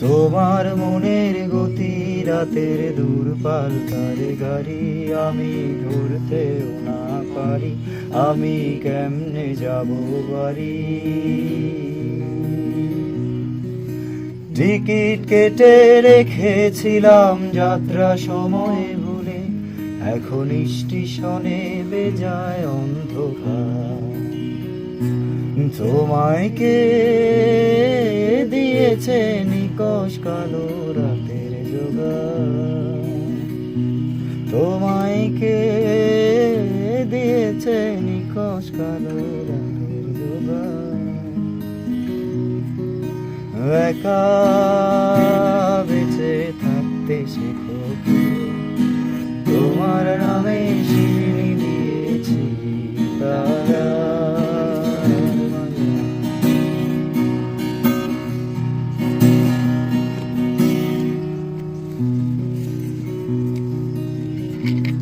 তোমার মনের গতি রাতের দূর পাল্টার গাড়ি আমি ধরতেও না পারি। আমি কেমনে যাব বাড়ি? টিকিট কেটে রেখেছিলাম যাত্রা সময় ভুলে। এখন স্টেশনে বেজায় অন্ধকার। তোমায় কে দিয়েছে নিকশ কালো রাতের তোমায় কে দিয়েছে নিকশ কালো রাতের যোগা একা বেঁচে Thank you.